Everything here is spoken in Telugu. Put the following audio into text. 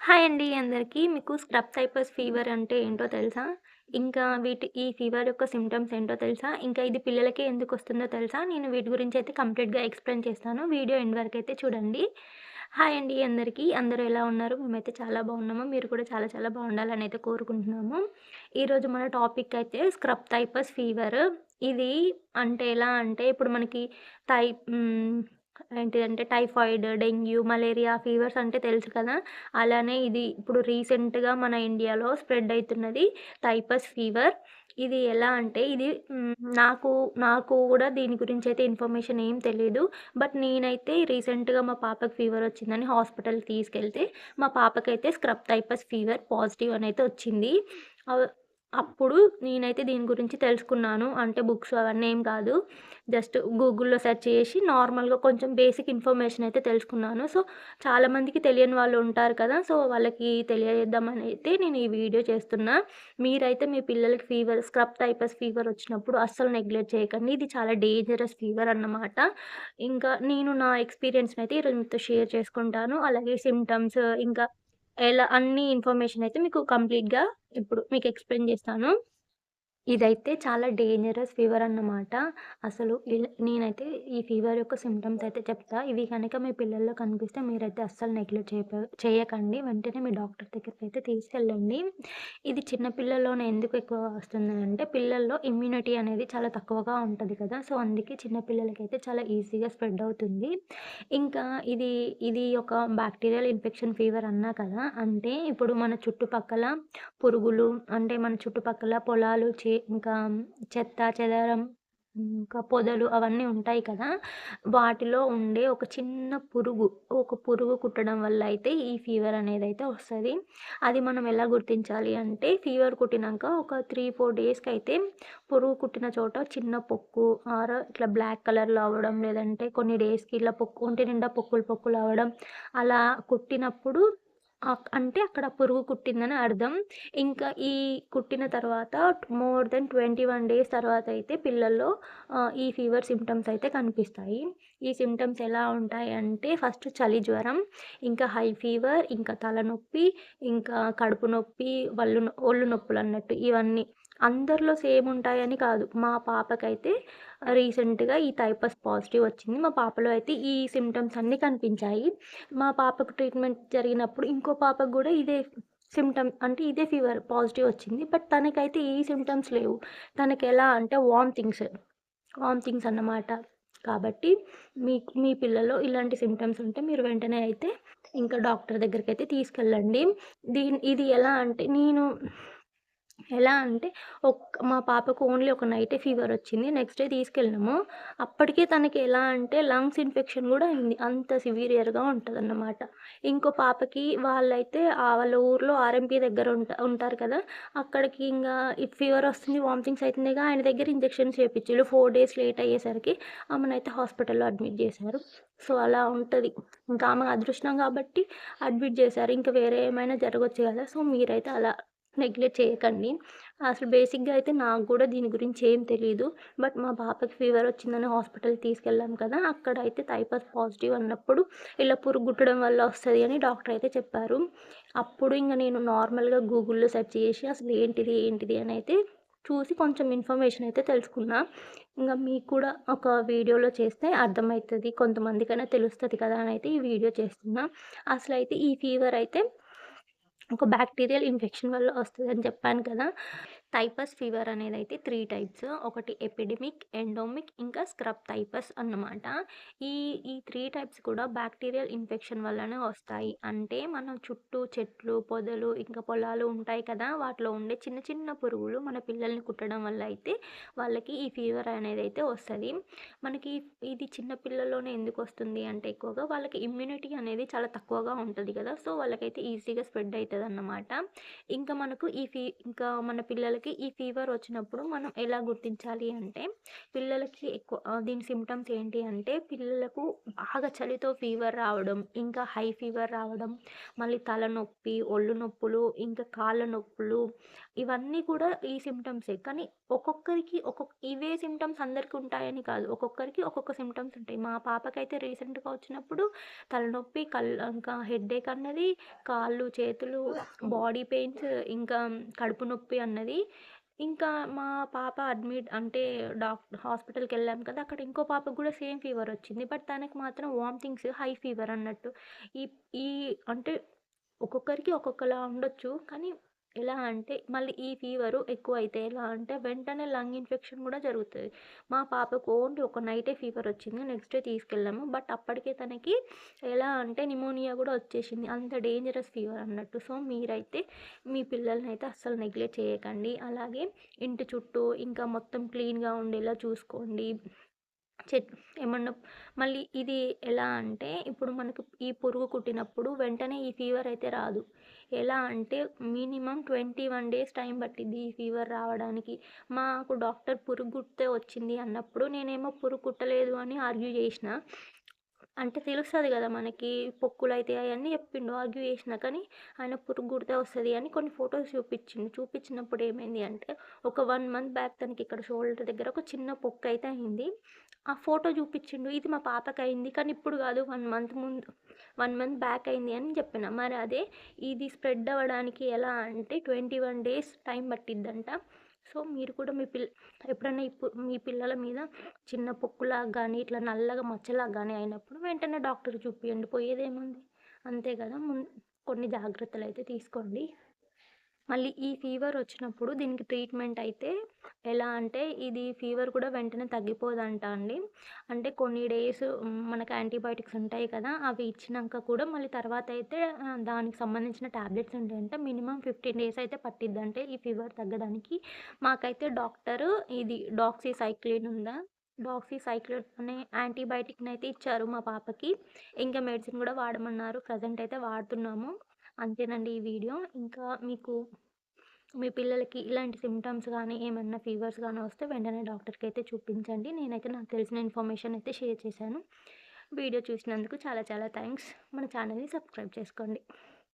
హాయ్ అండి అందరికీ. మీకు స్క్రబ్ టైపస్ ఫీవర్ అంటే ఏంటో తెలుసా? ఇంకా వీటి ఈ ఫీవర్ యొక్క సిమ్టమ్స్ ఏంటో తెలుసా? ఇంకా ఇది పిల్లలకి ఎందుకు వస్తుందో తెలుసా? నేను వీటి గురించి అయితే కంప్లీట్‌గా ఎక్స్‌ప్లెయిన్ చేస్తాను. వీడియో ఎండ్ అయితే చూడండి. హాయ్ అండి అందరికీ. అందరూ ఎలా ఉన్నారు? మేమైతే చాలా బాగున్నాము. మీరు కూడా చాలా చాలా బాగుండాలని అయితే కోరుకుంటున్నాము. ఈరోజు మన టాపిక్ అయితే స్క్రబ్ టైపస్ ఫీవర్. ఇది అంటే ఎలా అంటే ఇప్పుడు మనకి టై ఏంటిదంటే టైఫాయిడ్, డెంగ్యూ, మలేరియా ఫీవర్స్ అంటే తెలుసు కదా! అలానే ఇది ఇప్పుడు రీసెంట్‌గా మన ఇండియాలో స్ప్రెడ్ అవుతున్నది టైపస్ ఫీవర్. ఇది ఎలా అంటే ఇది నాకు నాకు కూడా దీని గురించి అయితే ఇన్ఫర్మేషన్ ఏం తెలియదు బట్ నేనైతే రీసెంట్‌గా మా పాపకి ఫీవర్ వచ్చిందని హాస్పిటల్‌కి తీసుకెళ్తే మా పాపకైతే స్క్రబ్ టైపస్ ఫీవర్ పాజిటివ్ అనైతే వచ్చింది. అప్పుడు నేనైతే దీని గురించి తెలుసుకున్నాను. అంటే బుక్స్ అవన్నీ ఏం కాదు. జస్ట్ గూగుల్‌లో సెర్చ్ చేసి నార్మల్‌గా కొంచెం బేసిక్ ఇన్ఫర్మేషన్ అయితే తెలుసుకున్నాను. సో, చాలామందికి తెలియని వాళ్ళు ఉంటారు కదా! సో, వాళ్ళకి తెలియజేద్దామని అయితే నేను ఈ వీడియో చేస్తున్నా. మీరైతే మీ పిల్లలకి ఫీవర్ స్క్రబ్ టైపస్ ఫీవర్ వచ్చినప్పుడు అస్సలు నెగ్లెక్ట్ చేయకండి. ఇది చాలా డేంజరస్ ఫీవర్ అన్నమాట. ఇంకా నేను నా ఎక్స్‌పీరియన్స్‌ని అయితే ఈరోజు మీతో షేర్ చేసుకుంటాను. అలాగే సిమ్టమ్స్ ఇంకా ఎలా అన్ని ఇన్ఫర్మేషన్ అయితే మీకు కంప్లీట్‌గా ఇప్పుడు మీకు ఎక్స్‌ప్లెయిన్ చేస్తాను. ఇదైతే చాలా డేంజరస్ ఫీవర్ అన్నమాట. అసలు నేనైతే ఈ ఫీవర్ యొక్క సిమ్టమ్స్ అయితే చెప్తా. ఇవి కనుక మీ పిల్లల్లో కనిపిస్తే మీరైతే అస్సలు నెగ్లెక్ట్ చేయ చేయకండి. వెంటనే మీ డాక్టర్ దగ్గరికైతే తీసుకెళ్ళండి. ఇది చిన్నపిల్లల్లోనే ఎందుకు ఎక్కువ వస్తుంది అంటే పిల్లల్లో ఇమ్యూనిటీ అనేది చాలా తక్కువగా ఉంటుంది కదా! సో, అందుకే చిన్నపిల్లలకైతే చాలా ఈజీగా స్ప్రెడ్ అవుతుంది. ఇంకా ఇది ఇది ఒక బ్యాక్టీరియల్ ఇన్ఫెక్షన్ ఫీవర్ అన్నా కదా! అంటే ఇప్పుడు మన చుట్టుపక్కల పురుగులు అంటే మన చుట్టుపక్కల పొలాలు, చే ఇంకా చెత్త, చెదారం, ఇంకా పొదలు అవన్నీ ఉంటాయి కదా! వాటిలో ఉండే ఒక చిన్న పురుగు, ఒక పురుగు కుట్టడం వల్ల అయితే ఈ ఫీవర్ అనేది అయితే వస్తుంది అది మనం ఎలా గుర్తించాలి అంటే ఫీవర్ కుట్టినాక ఒక త్రీ ఫోర్ డేస్కి అయితే పురుగు కుట్టిన చోట చిన్న పొక్కు ఆర్ ఇట్లా బ్లాక్ కలర్‌లో అవ్వడం, లేదంటే కొన్ని డేస్‌కి ఇట్లా పొక్కు ఒంటి నిండా పొక్కులు పొక్కులు అవ్వడం అలా కుట్టినప్పుడు అంటే అక్కడ పురుగు కుట్టిందని అర్థం. ఇంకా ఈ కుట్టిన తర్వాత మోర్ దెన్ 21 డేస్ తర్వాత అయితే పిల్లల్లో ఈ ఫీవర్ సిమ్టమ్స్ అయితే కనిపిస్తాయి. ఈ సిమ్టమ్స్ ఎలా ఉంటాయి అంటే ఫస్ట్ చలి జ్వరం, ఇంకా హై ఫీవర్, ఇంకా తలనొప్పి, ఇంకా కడుపు నొప్పి, వళ్ళు నొ ఒళ్ళు నొప్పులన్నట్టు ఇవన్నీ. అందరిలో సేమ్ ఉంటాయని కాదు. మా పాపకైతే రీసెంట్‌గా ఈ టైపస్ పాజిటివ్ వచ్చింది. మా పాపలో అయితే ఈ సిమ్టమ్స్ అన్నీ కనిపించాయి. మా పాపకు ట్రీట్మెంట్ జరిగినప్పుడు ఇంకో పాపకు కూడా ఇదే సిమ్టమ్ అంటే ఇదే ఫీవర్ పాజిటివ్ వచ్చింది. బట్ తనకైతే ఈ సిమ్టమ్స్ లేవు. తనకి ఎలా అంటే వామిటింగ్స్, వామిటింగ్స్ అన్నమాట. కాబట్టి మీ మీ పిల్లలో ఇలాంటి సిమ్టమ్స్ ఉంటే మీరు వెంటనే అయితే ఇంకా డాక్టర్ దగ్గరికైతే తీసుకెళ్ళండి. దీని ఇది ఎలా అంటే నేను ఎలా అంటే ఒక్ మా పాపకు ఓన్లీ ఒక నైటే ఫీవర్ వచ్చింది. నెక్స్ట్ డే తీసుకెళ్ళినాము. అప్పటికే తనకి ఎలా అంటే లంగ్స్ ఇన్ఫెక్షన్ కూడా అయింది. అంత సివియర్‌గా ఉంటదన్నమాట. ఇంకో పాపకి వాళ్ళైతే వాళ్ళ ఊర్లో ఆర్ఎంపీ దగ్గర ఉంట ఉంటారు కదా! అక్కడికి ఇంకా ఫీవర్ వస్తుంది, వామిటింగ్స్ అవుతుందిగా ఆయన దగ్గర ఇంజెక్షన్స్ చేయించాడు ఫోర్ డేస్ లేట్ అయ్యేసరికి ఆమెనైతే హాస్పిటల్‌లో అడ్మిట్ చేశారు. సో, అలా ఉంటుంది ఇంకా ఆమె అదృష్టం కాబట్టి అడ్మిట్ చేశారు. ఇంకా వేరే ఏమైనా జరగచ్చు కదా! సో, మీరైతే అలా నెగ్లెక్ట్ చేయకండి. అసలు బేసిక్‌గా అయితే నాకు కూడా దీని గురించి ఏం తెలియదు బట్ మా పాపకి ఫీవర్ వచ్చిందని హాస్పిటల్‌కి తీసుకెళ్ళాం కదా! అక్కడ అయితే టైఫస్ పాజిటివ్ అన్నప్పుడు ఇలా పురుగు కుట్టడం వల్ల వస్తుంది అని డాక్టర్ అయితే చెప్పారు. అప్పుడు ఇంకా నేను నార్మల్‌గా గూగుల్‌లో సెర్చ్ చేసి అసలు ఏంటిది, ఏంటిది అని అయితే చూసి కొంచెం ఇన్ఫర్మేషన్ అయితే తెలుసుకున్నా. ఇంకా మీకు కూడా ఒక వీడియోలో చేస్తే అర్థమవుతుంది కొంతమందికైనా తెలుస్తుంది కదా! అని అయితే ఈ వీడియో చేస్తున్నా. అసలైతే ఈ ఫీవర్ అయితే ఒక బ్యాక్టీరియల్ ఇన్ఫెక్షన్ వల్ల వస్తుందని చెప్పాను కదా! టైపస్ ఫీవర్ అనేది అయితే త్రీ టైప్స్. ఒకటి ఎపిడెమిక్, ఎండోమిక్ ఇంకా స్క్రబ్ టైపస్ అన్నమాట. ఈ ఈ త్రీ టైప్స్ కూడా బ్యాక్టీరియల్ ఇన్ఫెక్షన్ వల్లనే వస్తాయి. అంటే మన చుట్టూ చెట్లు, పొదలు ఇంకా పొలాలు ఉంటాయి కదా! వాటిలో ఉండే చిన్న చిన్న పురుగులు మన పిల్లల్ని కుట్టడం వల్ల అయితే వాళ్ళకి ఈ ఫీవర్ అనేది అయితే వస్తుంది మనకి ఇది చిన్న పిల్లల్లోనే ఎందుకొస్తుంది అంటే ఎక్కువగా వాళ్ళకి ఇమ్యూనిటీ అనేది చాలా తక్కువగా ఉంటుంది కదా! సో, వాళ్ళకైతే ఈజీగా స్ప్రెడ్ అవుతుంది అన్నమాట ఇంకా మనకు ఈ ఫీ ఇంకా మన పిల్లలకి పిల్లలకి ఈ ఫీవర్ వచ్చినప్పుడు మనం ఎలా గుర్తించాలి అంటే పిల్లలకి ఎక్కువ దీని సిమ్టమ్స్ ఏంటి అంటే పిల్లలకు బాగా చలితో ఫీవర్ రావడం ఇంకా హై ఫీవర్ రావడం మళ్ళీ తలనొప్పి ఒళ్ళు నొప్పులు ఇంకా కాళ్ళ నొప్పులు ఇవన్నీ కూడా ఈ సిమ్టమ్సే కానీ ఒక్కొక్కరికి ఒక్కొక్క ఇవే సిమ్టమ్స్ అందరికీ ఉంటాయని కాదు. ఒక్కొక్కరికి ఒక్కొక్క సిమ్టమ్స్ ఉంటాయి. మా పాపకైతే రీసెంట్గా వచ్చినప్పుడు తలనొప్పి కళ్ళు ఇంకా హెడ్ఏక్ అన్నది కాళ్ళు చేతులు బాడీ పెయిన్స్ ఇంకా కడుపు నొప్పి అన్నది ఇంకా మా పాప అడ్మిట్ అంటే డాక్టర్ హాస్పిటల్కి వెళ్ళాం కదా అక్కడ ఇంకో పాపకు కూడా సేమ్ ఫీవర్ వచ్చింది. బట్ తనకి మాత్రం వామిటింగ్స్ హై ఫీవర్ అన్నట్టు. ఈ ఈ అంటే ఒక్కొక్కరికి ఒక్కొక్కలా ఉండొచ్చు. కానీ ఎలా అంటే మళ్ళీ ఈ ఫీవరు ఎక్కువ అయితే ఎలా అంటే వెంటనే లంగ్ ఇన్ఫెక్షన్ కూడా జరుగుతుంది. మా పాపకు ఓన్లీ ఒక నైటే ఫీవర్ వచ్చింది నెక్స్ట్ డే తీసుకెళ్ళాము. బట్ అప్పటికే తనకి ఎలా అంటే నిమోనియా కూడా వచ్చేసింది. అంత డేంజరస్ ఫీవర్ అన్నట్టు. సో మీరైతే మీ పిల్లల్ని అయితే అస్సలు నెగ్లెక్ట్ చేయకండి. అలాగే ఇంటి చుట్టూ ఇంకా మొత్తం క్లీన్గా ఉండేలా చూసుకోండి. చెట్ ఏమన్నా మళ్ళీ ఇది ఎలా అంటే ఇప్పుడు మనకు ఈ పురుగు కుట్టినప్పుడు వెంటనే ఈ ఫీవర్ అయితే రాదు. ఎలా అంటే minimum twenty one days time పట్టింది ఈ ఫీవర్ రావడానికి. మాకు డాక్టర్ పురుగు కుట్టే వచ్చింది అన్నప్పుడు నేనేమో పురుగు కుట్టలేదు అని ఆర్గ్యూ చేసిన. అంటే తెలుస్తుంది కదా మనకి పొక్కులు అయితే అవన్నీ చెప్పిండు ఆర్గ్యూ చేసిన కానీ ఆయన పురుగు కుడితే వస్తుంది అని కొన్ని ఫొటోస్ చూపించిండు. చూపించినప్పుడు ఏమైంది అంటే ఒక వన్ మంత్ బ్యాక్ తనకి ఇక్కడ షోల్డర్ దగ్గర ఒక చిన్న పొక్కు అయితే అయింది. ఆ ఫోటో చూపించిండు. ఇది మా పాపకి అయింది కానీ ఇప్పుడు కాదు వన్ మంత్ ముందు వన్ మంత్ బ్యాక్ అయింది అని చెప్పిన. మరి అదే ఇది స్ప్రెడ్ అవ్వడానికి ఎలా అంటే ట్వంటీ వన్ డేస్ టైం పట్టిద్దంట. సో మీరు కూడా మీ పిల్ల ఎప్పుడైనా ఇప్పుడు మీ పిల్లల మీద చిన్న పొక్కులాగా కానీ ఇట్లా నల్లగా మచ్చలాగా కానీ అయినప్పుడు వెంటనే డాక్టర్ చూపియండి. పోయేదేముంది అంతే కదా. ముందు కొన్ని జాగ్రత్తలు అయితే తీసుకోండి. మళ్ళీ ఈ ఫీవర్ వచ్చినప్పుడు దీనికి ట్రీట్మెంట్ అయితే ఎలా అంటే ఇది ఫీవర్ కూడా వెంటనే తగ్గిపోదంట అండి. అంటే కొన్ని డేస్ మనకు యాంటీబయాటిక్స్ ఉంటాయి కదా అవి ఇచ్చినాక కూడా మళ్ళీ తర్వాత అయితే దానికి సంబంధించిన ట్యాబ్లెట్స్ ఉంటాయంటే మినిమం ఫిఫ్టీన్ డేస్ అయితే పట్టిద్దంటే ఈ ఫీవర్ తగ్గడానికి మాకైతే డాక్టర్ ఇది డాక్సీ సైక్లిన్ ఉందా? డాక్సీ సైక్లిన్ అనే యాంటీబయాటిక్ని అయితే ఇచ్చారు మా పాపకి. ఇంకా మెడిసిన్ కూడా వాడమన్నారు. ప్రజెంట్ అయితే వాడుతున్నాము. అంతేనండి ఈ వీడియో. ఇంకా మీకు మీ పిల్లలకి ఇలాంటి సిమ్టమ్స్ కానీ ఏమన్నా ఫీవర్స్ కానీ వస్తే వెంటనే డాక్టర్కి అయితే చూపించండి. నేనైతే నాకు తెలిసిన ఇన్ఫర్మేషన్ అయితే షేర్ చేశాను. వీడియో చూసినందుకు చాలా చాలా థ్యాంక్స్ మన ఛానల్ని సబ్స్క్రైబ్ చేసుకోండి.